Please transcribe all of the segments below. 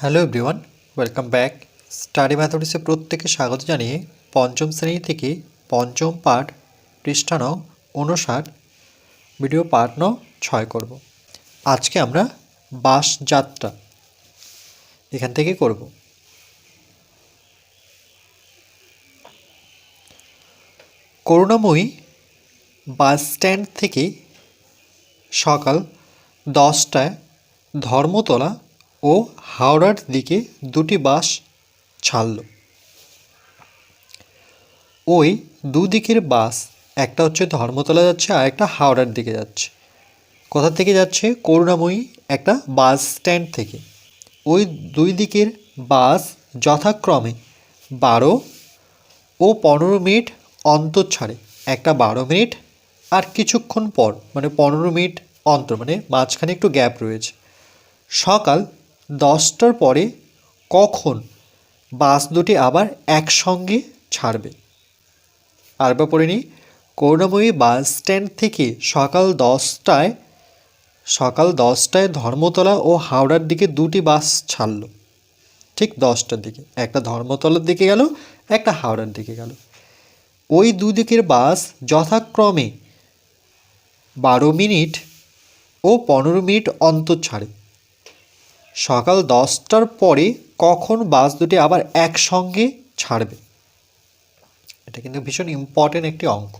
Hello everyone welcome back study ম্যাথমেটিক্সে প্রত্যেকে স্বাগত জানিয়ে পঞ্চম শ্রেণি থেকে পঞ্চম পাঠ পৃষ্ঠা নং উনষাট ভিডিও পাঠ ন, ছয় করব। আজকে আমরা বাস যাত্রা এখান থেকে করব। করুণাময়ী বাস স্ট্যান্ড থেকে সকাল দশটায় ধর্মতলা ও হাওড়ার দিকে দুটি বাস ছাড়ল। ওই দুদিকের বাস, একটা হচ্ছে ধর্মতলা যাচ্ছে আর একটা হাওড়ার দিকে যাচ্ছে। কোথা থেকে যাচ্ছে? করুণাময়ী একটা বাস স্ট্যান্ড থেকে। ওই দুই দিকের বাস যথাক্রমে বারো ও পনেরো মিনিট অন্তর ছাড়ে। একটা বারো মিনিট আর কিছুক্ষণ পর মানে পনেরো মিনিট অন্তর মানে মাঝখানে একটু গ্যাপ রয়েছে। সকাল দশটার পরে কখন বাস দুটি আবার একসঙ্গে ছাড়বে? আরেকবার পড়ে নিই। করুণাময়ী বাস স্ট্যান্ড থেকে সকাল দশটায় সকাল দশটায় ধর্মতলা ও হাওড়ার দিকে দুটি বাস ছাড়লো। ঠিক দশটার দিকে। একটা ধর্মতলার দিকে গেল, একটা হাওড়ার দিকে গেল। ওই দুদিকের বাস যথাক্রমে বারো মিনিট ও পনেরো মিনিট অন্তর ছাড়ে। সকাল দশটার পরে কখন বাস দুটি আবার একসঙ্গে ছাড়বে? এটা কিন্তু ভীষণ ইম্পর্টেন্ট একটি অঙ্ক।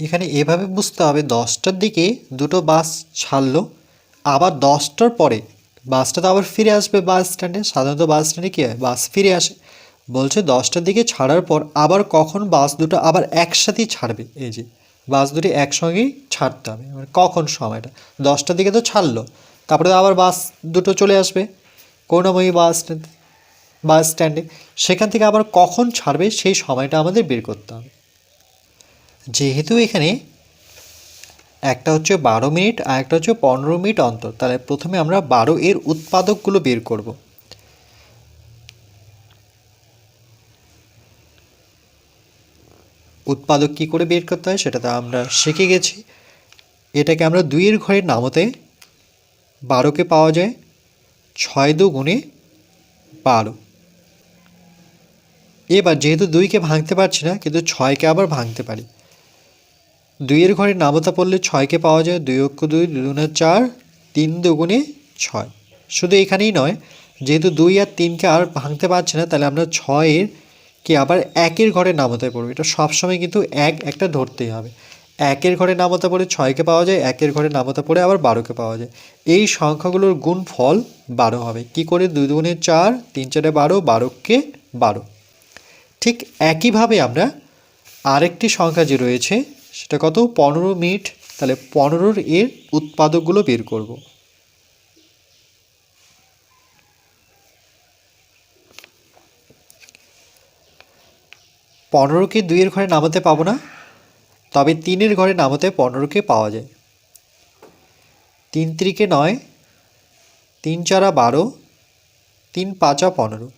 এখানে এভাবে বুঝতে হবে, দশটার দিকে দুটো বাস ছাড়লো, আবার দশটার পরে বাসটা তো আবার ফিরে আসবে বাস স্ট্যান্ডে, সাধারণত বাস স্ট্যান্ডে কী হয়? বাস ফিরে আসে। বলছে দশটার দিকে ছাড়ার পর আবার কখন বাস দুটো আবার একসাথেই ছাড়বে? এই যে, বাস দুটি একসঙ্গেই ছাড়তে হবে। মানে কখন সময়টা? দশটার দিকে তো ছাড়লো। তারপরে আবার বাস দুটো চলে আসবে, করুণাময়ী বাস স্ট্যান্ড, বাস স্ট্যান্ডে। সেখান থেকে আবার কখন ছাড়বে সেই সময়টা আমাদের বের করতে হবে। যেহেতু এখানে একটা হচ্ছে বারো মিনিট আর একটা হচ্ছে পনেরো মিনিট অন্তর, তাহলে প্রথমে আমরা বারো এর উৎপাদকগুলো বের করব। উৎপাদক কী করে বের করতে হয় সেটা তো আমরা শিখে গেছি। এটাকে আমরা দুইয়ের ঘরের নামতে বারোকে পাওয়া যায় ছয় দু গুণে বারো। এবার যেহেতু দুইকে ভাঙতে পারছি না, কিন্তু ছয়কে আবার ভাঙতে পারি। দুইয়ের ঘরে নামতা পড়লে ছয়কে পাওয়া যায় দুই অক্ষ দুই দুগুণে চার, তিন দুগুণে ছয়। শুধু এখানেই নয়, যেহেতু দুই আর তিনকে আর ভাঙতে পারছি না, তাহলে আমরা ছয়ের কে আবার একের ঘরে নামতায় পড়ব। এটা সবসময় কিন্তু এক একটা ধরতেই হবে। একের ঘরে নামতা পড়ে ছয়কে পাওয়া যায়, একের ঘরে নামতা পড়ে আবার বারোকে পাওয়া যায়। এই সংখ্যাগুলোর গুণ ফল বারো হবে। কি করে? দুই দুগুণে চার, তিন চারে বারো, বারোকে বারো। ঠিক একইভাবে আমরা আরেকটি সংখ্যা যে রয়েছে, সেটা কত? পনেরো মিনিট। তাহলে পনেরোর এর উৎপাদকগুলো বের করব। পনেরোকে দুইয়ের ঘরে নামাতে পাবো না? তবে তিনের ঘরে নামাতে পনেরোকে পাওয়া যায়। তিন ত্রিকে নয়, তিন চারা বারো, তিন পাঁচা পনেরো।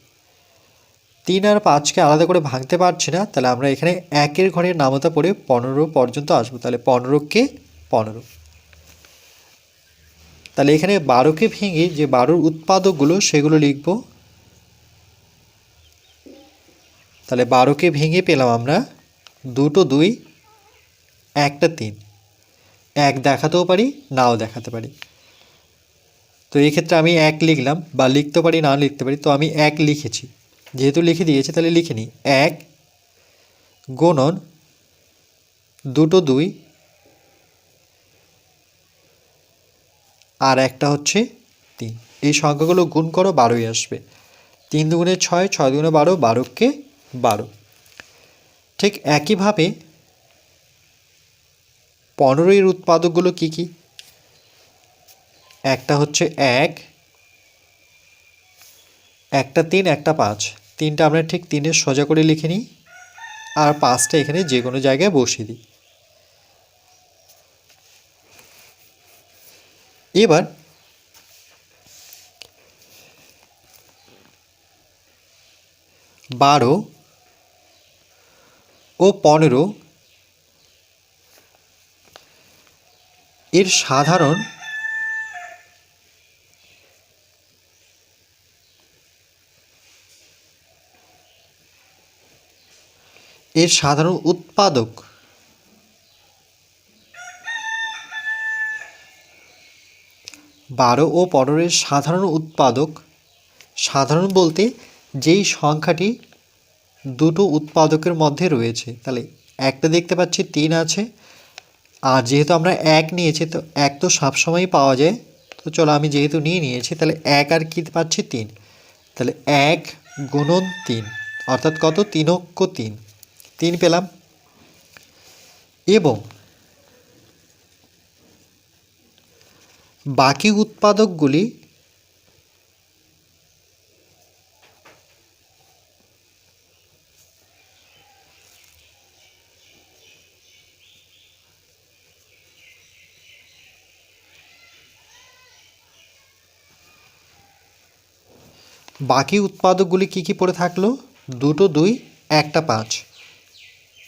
তিন আর পাঁচকে আলাদা করে ভাঙতে পারছি না, তাহলে আমরা এখানে একের ঘরে নামতা পড়ে পনেরো পর্যন্ত আসব, তাহলে পনেরোকে পনেরো। তাহলে এখানে বারোকে ভেঙে যে বারোর উৎপাদকগুলো সেগুলো লিখব। তাহলে বারোকে ভেঙে পেলাম আমরা দুটো দুই একটা তিন। এক দেখাতেও পারি, নাও দেখাতে পারি। তো এই ক্ষেত্রে আমি এক লিখলাম বা লিখতে পারি, না লিখতে পারি, তো আমি এক লিখেছি। যেহেতু লিখে দিয়েছে, তাহলে লিখে নিই। এক গুণন দুটো দুই আর একটা হচ্ছে তিন। এই সংখ্যাগুলো গুণ করো, বারোই আসবে। তিন দুগুণে ছয় ছয় দুগুণে বারো, বারোকে বারো। ঠিক একইভাবে পনেরোর উৎপাদকগুলো কি কি? একটা হচ্ছে এক, একটা তিন, একটা পাঁচ। তিনটা আমরা ঠিক তিনের সোজা করে লিখে নিই, আর পাঁচটা এখানে যে কোনো জায়গায় বসিয়ে দিই। এবার বারো ও পনেরো এর সাধারণ এর সাধারণ উৎপাদক বারো ও পনেরোর সাধারণ উৎপাদক। সাধারণ বলতে যেই সংখ্যাটি দুটো উৎপাদকের মধ্যে রয়েছে। তাহলে একটা দেখতে পাচ্ছি তিন আছে আর যেহেতু আমরা এক নিয়েছি, তো এক তো সবসময়ই পাওয়া যায়। তো চলো আমি যেহেতু নিয়ে নিয়েছি, তাহলে এক আর কী পাচ্ছি? তিন। তাহলে এক গুণন তিন, অর্থাৎ কত? তিনক্য তিন। তিন পেলাম। এবং বাকি উৎপাদকগুলি বাকি উৎপাদকগুলি কি কি পড়ে থাকল? দুটো, দুই, একটা, পাঁচ।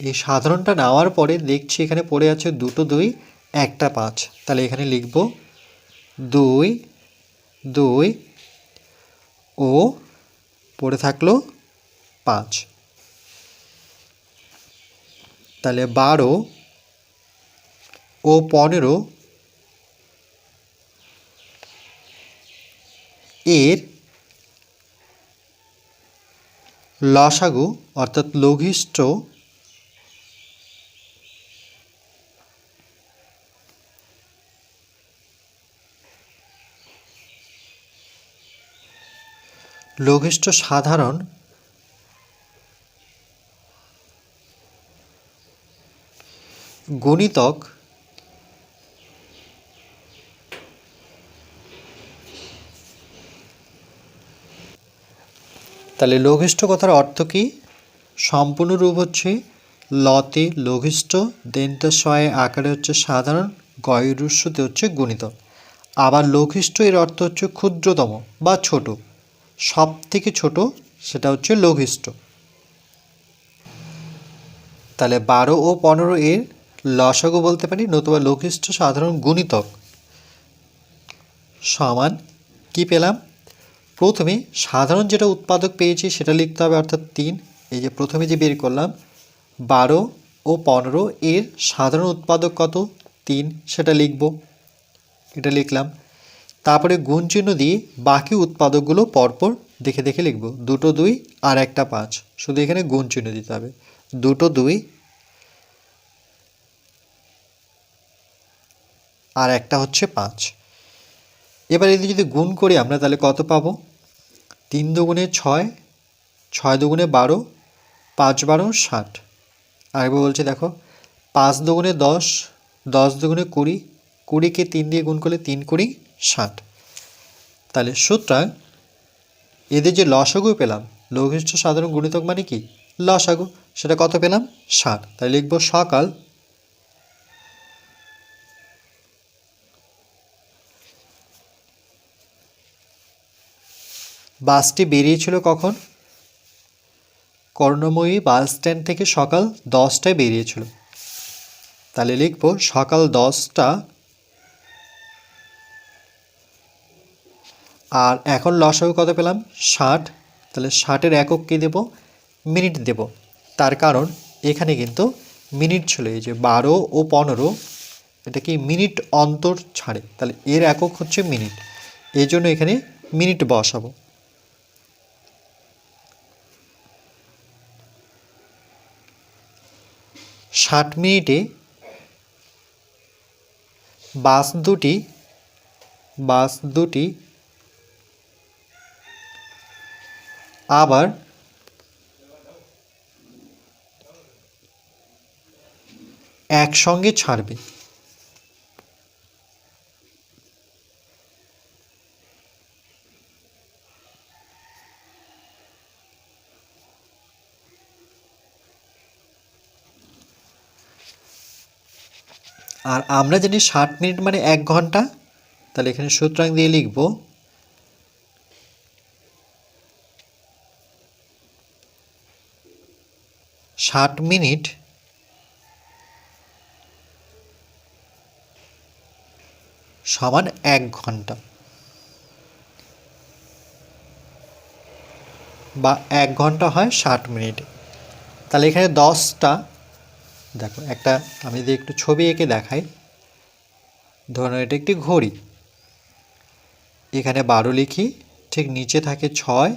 এই সাধারণটা নেওয়ার পরে দেখছি এখানে পড়ে আছে দুটো, দুই, একটা, পাঁচ। তাহলে এখানে লিখব দুই দুই, ও, পড়ে থাকল পাঁচ। তাহলে বারো ও পনেরো এর লসাগু অর্থাৎ লঘিষ্ঠ লঘিষ্ঠ সাধারণ গণিতক তাহলে লঘিষ্ঠ কথার অর্থ কি? সম্পূর্ণ রূপ হচ্ছে লতে লঘিষ্ঠ দেনটা শয়ে আকারে হচ্ছে সাধারণ গয়রুস্যতে হচ্ছে গুণিতক আবার লঘিষ্ঠ এর অর্থ হচ্ছে ক্ষুদ্রতম বা ছোট। সব থেকে ছোট সেটা হচ্ছে লঘিষ্ঠ। তাহলে বারো ও পনেরো এর লসাগু বলতে পারি, নতুবা লঘিষ্ঠ সাধারণ গুণিতক। সমান কি পেলাম? প্রথমে সাধারণ যেটা উৎপাদক পেয়েছি সেটা লিখতে হবে অর্থাৎ তিন। এই যে প্রথমে যে বের করলাম, বারো ও পনেরো এর সাধারণ উৎপাদক কত? তিন, সেটা লিখব। এটা লিখলাম। তারপরে গুণ চিহ্ন দিয়ে বাকি উৎপাদকগুলো পরপর দেখে দেখে লিখব। দুটো দুই আর একটা পাঁচ। শুধু এখানে গুণ চিহ্ন দিতে হবে। দুটো দুই আর একটা হচ্ছে পাঁচ। এবার এদের যদি গুণ করি আমরা, তাহলে কত পাবো? তিন দুগুণে ছয় ছয় দুগুণে বারো, পাঁচ বারো, ষাট। আরেকবার বলছে, দেখো, পাঁচ দুগুণে দশ দশ দুগুণে কুড়ি, কুড়িকে তিন দিয়ে গুণ করলে তিন কুড়ি, ষাট। তাহলে সুতরাং এদের যে লসাগু পেলাম লঘিষ্ঠ সাধারণ গুণিতক মানে কি? লসাগু, সেটা কত পেলাম? ষাট। তাই লিখব সকাল বাসটি বেরিয়েছিল কখন? কর্ণময়ী বাস স্ট্যান্ড থেকে সকাল দশটায় বেরিয়েছিল। তাহলে লিখব সকাল দশটা। আর এখন লসাগু কত পেলাম? ষাট। তাহলে ষাটের একক কী দেব? মিনিট দেব। তার কারণ এখানে কিন্তু মিনিট ছিল, এই যে বারো ও পনেরো, এটা কি মিনিট অন্তর ছাড়ে। তাহলে এর একক হচ্ছে মিনিট। এই জন্য এখানে মিনিট বসাবো। ষাট মিনিটে বাস দুটি বাস দুটি আবার একসঙ্গে ছাড়বে। আর আমরা জানি ষাট মিনিট মানে এক ঘণ্টা, তাহলে এখানে সুতরাং দিয়ে লিখব ষাট মিনিট সমান এক ঘণ্টা বা এক ঘণ্টা হয় ষাট মিনিট। তাহলে এখানে দশটা দেখো, একটা আমি যদি একটু ছবি এঁকে দেখাই ধরুন এটা একটি ঘড়ি। এখানে বারো লিখি, ঠিক নিচে থাকে ছয়,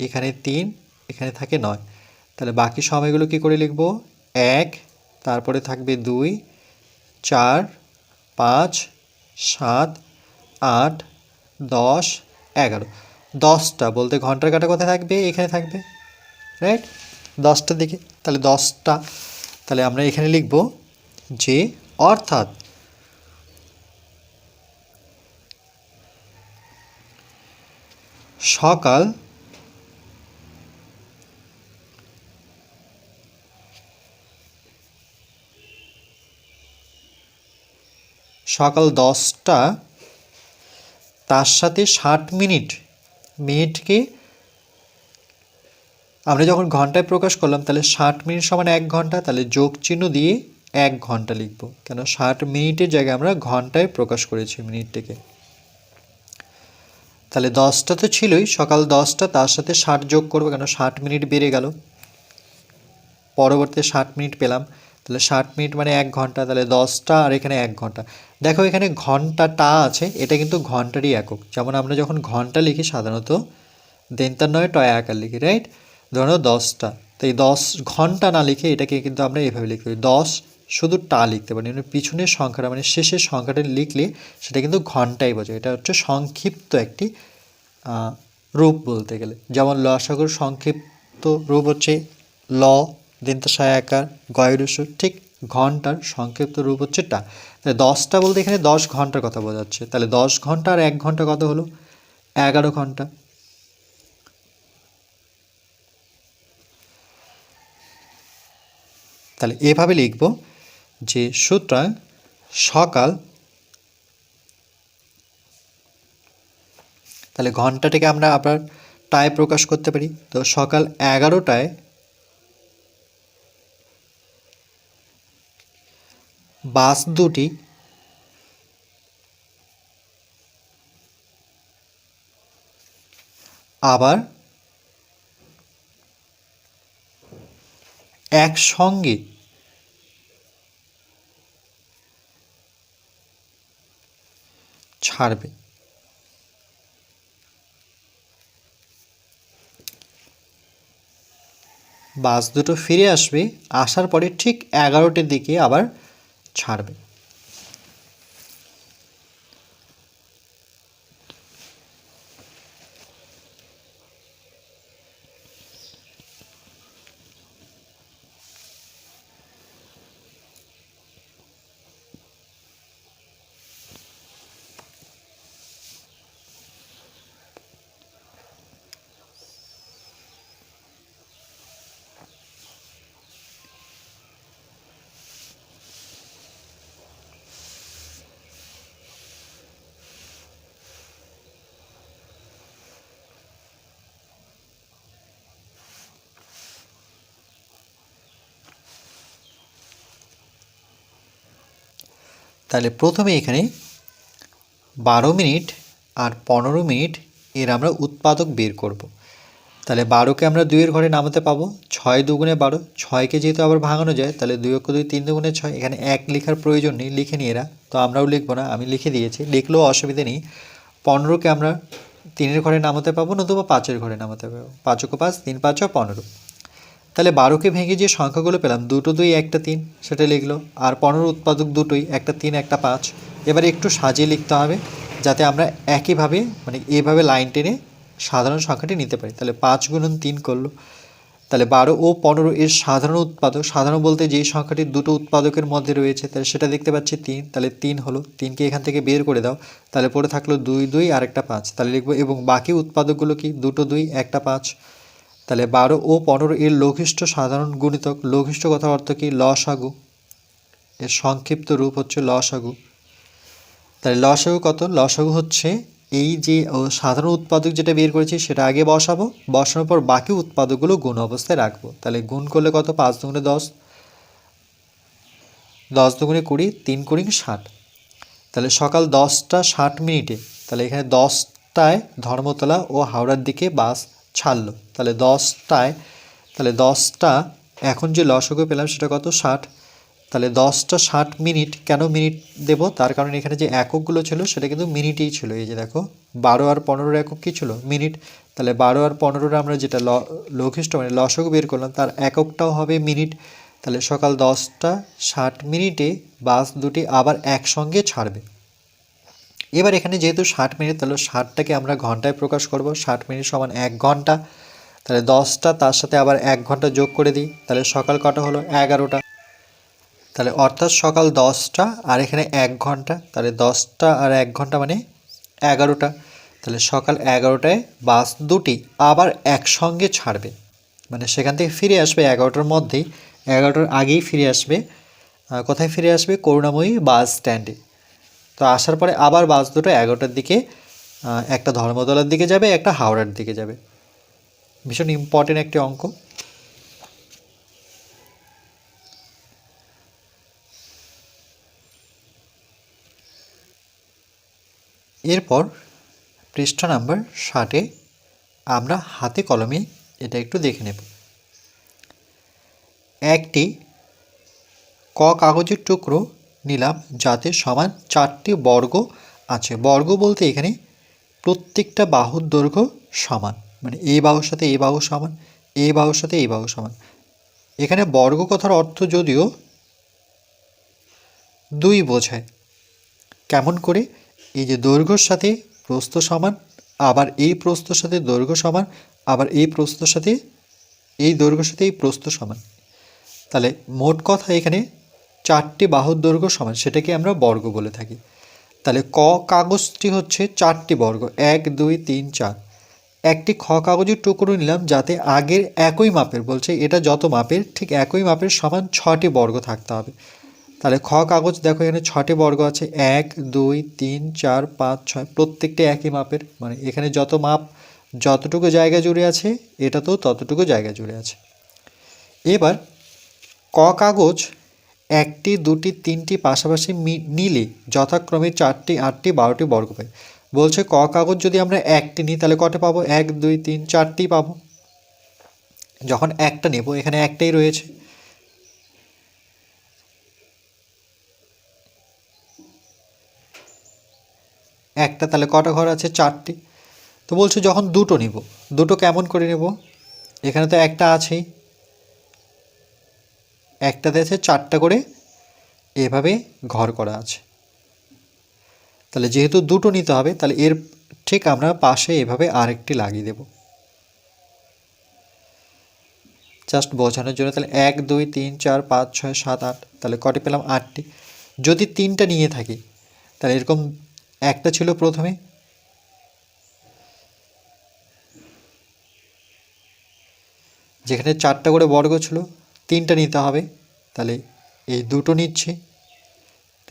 এখানে তিন, এখানে থাকে নয়। তাহলে বাকি সময়গুলো কি করে লিখব? এক, তারপরে থাকবে দুই, চার, পাঁচ, সাত, আট, দশ, এগারো। দশটা বলতে ঘণ্টার কাটা কোথায় থাকবে? এখানে থাকবে রাইট দশটার দিকে। তাহলে দশটা তাহলে আমরা এখানে লিখব যে অর্থাৎ সকাল সকাল দশটা তার সাথে ষাট মিনিট মিনিটকে আমরা যখন ঘন্টায় প্রকাশ করলাম, তাহলে ষাট মিনিট সমান এক ঘণ্টা, তাহলে যোগ চিহ্ন দিয়ে এক ঘণ্টা লিখব। কেন? ষাট মিনিটের জায়গায় আমরা ঘন্টায় প্রকাশ করেছি মিনিটটিকে। তাহলে দশটা তো ছিলই, সকাল দশটা, তার সাথে ষাট যোগ করব কেন? ষাট মিনিট বেড়ে গেল। পরবর্তীতে ষাট মিনিট পেলাম। তাহলে ষাট মিনিট মানে এক ঘণ্টা, তাহলে দশটা আর এখানে এক ঘণ্টা। দেখো এখানে ঘন্টাটা আছে, এটা কিন্তু ঘন্টারই একক। যেমন আমরা যখন ঘণ্টা লিখি, সাধারণত দেনতার নয় টয় আকার লিখি রাইট ধরো দশটা। তো এই দশ ঘণ্টা না লিখে এটাকে কিন্তু আমরা এভাবে লিখতে পারি। দশ শুধু টা লিখতে পারি। মানে পিছনের সংখ্যাটা মানে শেষের সংখ্যাটা লিখলে সেটা কিন্তু ঘন্টাই বোঝায়। এটা হচ্ছে সংক্ষিপ্ত একটি রূপ বলতে গেলে। যেমন লসাগুর সংক্ষিপ্ত রূপ হচ্ছে ল, দিনতা সায়াকার গয়রসু ঠিক ঘণ্টার সংক্ষিপ্ত রূপ হচ্ছে টা। তাহলে দশটা বলতে এখানে দশ ঘণ্টার কথা বোঝাচ্ছে। তাহলে দশ ঘণ্টা আর এক ঘণ্টা কত হলো? এগারো ঘণ্টা। তাহলে এভাবে লিখব যে সুতরাং সকাল, তাহলে ঘন্টাটাকে আমরা আবার টায় প্রকাশ করতে পারি। তো সকাল এগারোটায় বাস দুটি আবার একসঙ্গে ছাড়বে। বাস দুটো ফিরে আসবে আসার পরে ঠিক এগারোটার দিকে আবার ছাড়বে। তাহলে প্রথমে এখানে বারো মিনিট আর পনেরো মিনিট এর আমরা উৎপাদক বের করব। তাহলে বারোকে আমরা দুইয়ের ঘরে নামাতে পাবো। ছয় দুগুণে বারো, ছয়কে যেহেতু আবার ভাঙানো যায়, তাহলে দুই অক্ষ দুই, তিন দুগুণে ছয়, এখানে এক লেখার প্রয়োজন নেই, লিখে নিয়ে এরা। তো আমরাও লিখব না, আমি লিখে দিয়েছি। লিখলেও অসুবিধা নেই। পনেরোকে আমরা তিনের ঘরে নামাতে পাবো, নতুবা পাঁচের ঘরে নামাতে পাবো। পাঁচকো পাঁচ, তিন পাঁচ পনেরো। তাহলে বারোকে ভেঙে যে সংখ্যাগুলো পেলাম, দুটো দুই, একটা তিন সেটা লিখলো। আর পনেরো উৎপাদক দুটোই, একটা তিন, একটা পাঁচ। এবারে একটু সাজিয়ে লিখতে হবে, যাতে আমরা একইভাবে মানে এইভাবে লাইন টেনে সাধারণ সংখ্যাটি নিতে পারি। তাহলে পাঁচ গুণন তিন করল। তাহলে বারো ও পনেরো এর সাধারণ উৎপাদক, সাধারণ বলতে যেই সংখ্যাটি দুটো উৎপাদকের মধ্যে রয়েছে, তাহলে সেটা দেখতে পাচ্ছি তিন। তাহলে তিন হলো, তিনকে এখান থেকে বের করে দাও। তাহলে পড়ে থাকল দুই দুই আর একটা পাঁচ। তাহলে লিখব, এবং বাকি উৎপাদকগুলো কি? দুটো দুই, একটা পাঁচ। তাহলে বারো ও পনেরো এর লঘিষ্ঠ সাধারণ গুণিতক, লঘিষ্ঠ কথা অর্থ কি লসাগু এর সংক্ষিপ্ত রূপ হচ্ছে লসাগু তাহলে লসাগু কত? লসাগু হচ্ছে এই যে সাধারণ উৎপাদক যেটা বের করেছি সেটা আগে বসাবো, বসানোর পর বাকি উৎপাদকগুলো গুণ অবস্থায় রাখব। তাহলে গুণ করলে কত? পাঁচ দুগুণে দশ। দশ দুগুণে কুড়ি, তিন কুড়ি ষাট। তাহলে সকাল দশটা ষাট মিনিটে, তাহলে এখানে দশটায় ধর্মতলা ও হাওড়ার দিকে বাস ছাড়লো। তাহলে দশটায়, তাহলে দশটা, এখন যে লসগু পেলাম সেটা কত? ষাট। তাহলে দশটা ষাট মিনিট, কেন মিনিট দেব? তার কারণ এখানে যে এককগুলো ছিল, সেটা কিন্তু মিনিটেই ছিল। এই যে দেখো, বারো আর পনেরোর একক কী ছিল? মিনিট। তাহলে বারো আর পনেরোর আমরা যেটা ল, লঘিষ্ঠ মানে লসগু বের করলাম, তার এককটাও হবে মিনিট। তাহলে সকাল দশটা ষাট মিনিটে বাস দুটি আবার একসঙ্গে ছাড়বে। এবার এখানে যেহেতু ষাট মিনিট, তাহলে ষাটটাকে আমরা ঘন্টায় প্রকাশ করব। ষাট মিনিট সমান এক ঘণ্টা। তাহলে দশটা, তার সাথে আবার এক ঘণ্টা যোগ করে দিই। তাহলে সকাল কটা হলো? এগারোটা। তাহলে অর্থাৎ সকাল দশটা আর এখানে এক ঘণ্টা। তাহলে দশটা আর এক ঘণ্টা মানে এগারোটা। তাহলে সকাল এগারোটায় বাস দুটি আবার একসঙ্গে ছাড়বে। মানে সেখান থেকে ফিরে আসবে এগারোটার মধ্যেই। এগারোটার আগেই ফিরে আসবে। কোথায় ফিরে আসবে? করুণাময়ী বাস স্ট্যান্ডে। তো আসার পরে আবার বাস দুটো এগারোটার দিকে একটা ধর্মতলার দিকে যাবে, একটা হাওড়ার দিকে যাবে। ভীষণ ইম্পর্টেন্ট একটি অঙ্ক। এরপর পৃষ্ঠা নাম্বার ষাটে আমরা হাতে কলমে এটা একটু দেখে নেব। একটি ক কাগজের টুকরো নিলাম, যাতে সমান চারটি বর্গ আছে। বর্গ বলতে এখানে প্রত্যেকটা বাহুর দৈর্ঘ্য সমান মানে এই বাহুর সাথে এই বাহু সমান এই বাহুর সাথে এই বাহু সমান। এখানে বর্গ কথার অর্থ যদিও দুই বোঝায়। কেমন করে? এই যে দৈর্ঘ্যর সাথে প্রস্থ সমান, আবার এই প্রস্থর সাথে দৈর্ঘ্য সমান, আবার এই প্রস্থর সাথে, এই দৈর্ঘ্যর সাথে এই প্রস্থ সমান। তাহলে মোট কথা এখানে চারটি বাহুর দৈর্ঘ্য সমান, সেটাকে আমরা বর্গ বলে থাকি। তাহলে ক কাগজটি হচ্ছে চারটি বর্গ, এক, দুই, তিন, চার। একটি খ কাগজের টুকরো নিলাম যাতে আগের একই মাপের, বলছে এটা যত মাপের, ঠিক একই মাপের সমান ছটি বর্গ থাকতে হবে। তাহলে খ কাগজ দেখো এখানে ছটি বর্গ আছে, এক, দুই, তিন, চার, পাঁচ, ছয়, প্রত্যেকটি একই মাপের মানে এখানে যত মাপ, যতটুকু জায়গা জুড়ে আছে, এটাতেও ততটুকু জায়গা জুড়ে আছে। এবার ক কাগজ একটি, দুটি, তিনটি পাশাপাশি নিলে যথাক্রমে চারটি, আটটি, বারোটি বর্গ পাই। বলছে ক কাগজ যদি আমরা একটি নিই, তাহলে কটা পাবো? এক, দুই, তিন, চারটি পাবো। যখন একটা নেব, এখানে একটাই রয়েছে। একটা, তাহলে কটা ঘর আছে? চারটি। তো বলছে যখন দুটো নিব, দুটো কেমন করে নেব? এখানে তো একটা আছেই। একটাতে আছে চারটা করে এভাবে ঘর করা আছে। তাহলে যেহেতু দুটো নিতে হবে, তাহলে এর ঠিক আমরা পাশে এভাবে আরেকটি লাগিয়ে দেব। জাস্ট বোঝানোর জন্য তাহলে এক, দুই, তিন, চার, পাঁচ, ছয়, সাত, আট, তাহলে কটি পেলাম আটটি। যদি তিনটা নিয়ে থাকি, তাহলে এরকম একটা ছিল প্রথমে। যেখানে চারটা করে বর্গ ছিল তিনটা নিতে হবে। তাহলে এই দুটো নিচ্ছি।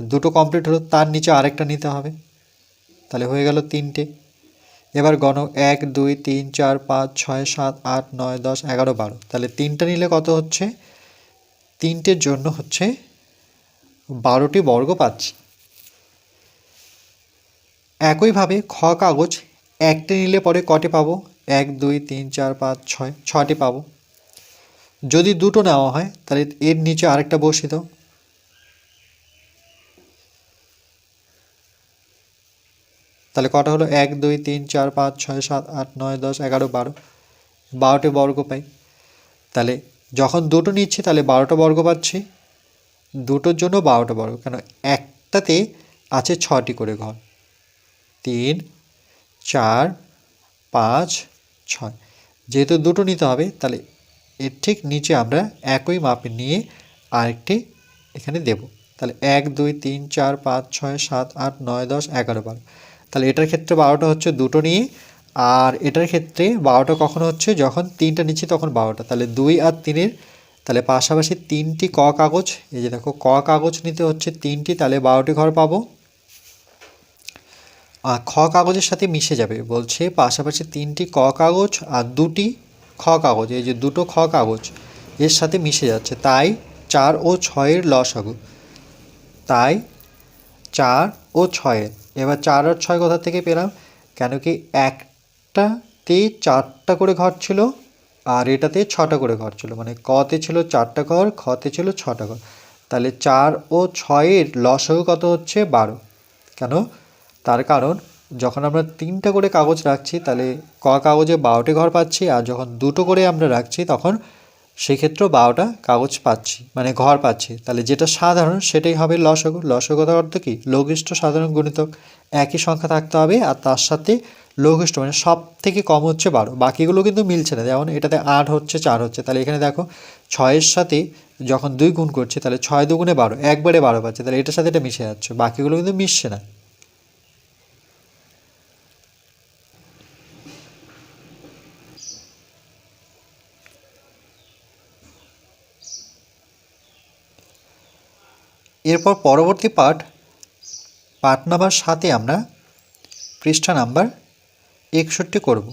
দুটো কমপ্লিট হলো, তার নিচে আরেকটা নিতে হবে। তাহলে হয়ে গেল তিনটে। এবার গণ এক, দুই, তিন, চার, পাঁচ, ছয়, সাত, আট, নয়, দশ, এগারো, বারো। তাহলে তিনটা নিলে কত হচ্ছে? তিনটের জন্য হচ্ছে বারোটি বর্গ পাচ্ছি। একইভাবে খ কাগজ একটি নিলে পরে কটি পাবো? এক, দুই, তিন, চার, পাঁচ, ছয় ছটি পাবো। যদি দুটো নেওয়া হয়, তাহলে এর নিচে আরেকটা বসিয়ে দাও। তাহলে কটা হলো? এক, দুই, তিন, চার, পাঁচ, ছয়, সাত, আট, নয়, দশ, এগারো, বারো। বারোটি বর্গ পাই। তাহলে যখন দুটো নিচ্ছি, তাহলে বারোটা বর্গ পাচ্ছি। দুটোর জন্য বারোটা বর্গ। কেন? একটাতে আছে ছটি করে ঘর। তিন, চার, পাঁচ, ছয়। যেহেতু দুটো নিতে হবে, তাহলে এর ঠিক নিচে আমরা একই মাপে নিয়ে আরেকটি এখানে দেব। তাহলে এক, দুই, তিন, চার, পাঁচ, ছয়, সাত, আট, নয়, দশ, এগারো, বারো। তাহলে এটার ক্ষেত্রে বারোটা হচ্ছে দুটো নিয়ে, আর এটার ক্ষেত্রে বারোটা কখন হচ্ছে? যখন তিনটা নিচ্ছি তখন বারোটা। তাহলে দুই আর তিনের, তাহলে পাশাপাশি তিনটি ক কাগজ, এই যে দেখো, ক কাগজ নিতে হচ্ছে তিনটি, তাহলে বারোটি ঘর পাবো। আর খ কাগজের সাথে মিশে যাবে। বলছে পাশাপাশি তিনটি ক কাগজ আর দুটি খ কাগজ এই যে দুটো খ কাগজ এর সাথে মিশে যাচ্ছে। তাই চার ও ছয়ের লসাগু তাই চার ও ছয়ের। এবার চার আর ছয় কোথা থেকে পেলাম? কেন কি একটাতে চারটা করে ঘর ছিল আর এটাতে ছটা করে ঘর ছিল। মানে কতে ছিল চারটা ঘর, খতে ছিল ছটা ঘর। তাহলে চার ও ছয়ের লসগু কত হচ্ছে? বারো। কেন? তার কারণ যখন আমরা তিনটা করে কাগজ রাখছি, তাহলে ক কাগজে বারোটি ঘর পাচ্ছি, আর যখন দুটো করে আমরা রাখছি, তখন সেক্ষেত্রেও বারোটা কাগজ পাচ্ছি মানে ঘর পাচ্ছি। তাহলে যেটা সাধারণ, সেটাই হবে লসগু। লসগতার অর্থ কী? লঘিষ্ঠ সাধারণ গুণিতক। একই সংখ্যা থাকতে হবে, আর তার সাথে লঘিষ্ঠ মানে সব থেকে কম হচ্ছে বারো। বাকিগুলো কিন্তু মিলছে না। যেমন এটাতে আট হচ্ছে, চার হচ্ছে। তাহলে এখানে দেখো, ছয়ের সাথে যখন দুই গুণ করছে, তাহলে ছয় দুগুণে বারো। একবারে বারো পাচ্ছে। তাহলে এটার সাথে এটা মিশে যাচ্ছে। বাকিগুলো কিন্তু মিশছে না। এরপর পরবর্তী পাঠ পাঠ নাম্বার সাতে আমরা পৃষ্ঠা নাম্বার একষট্টি করব।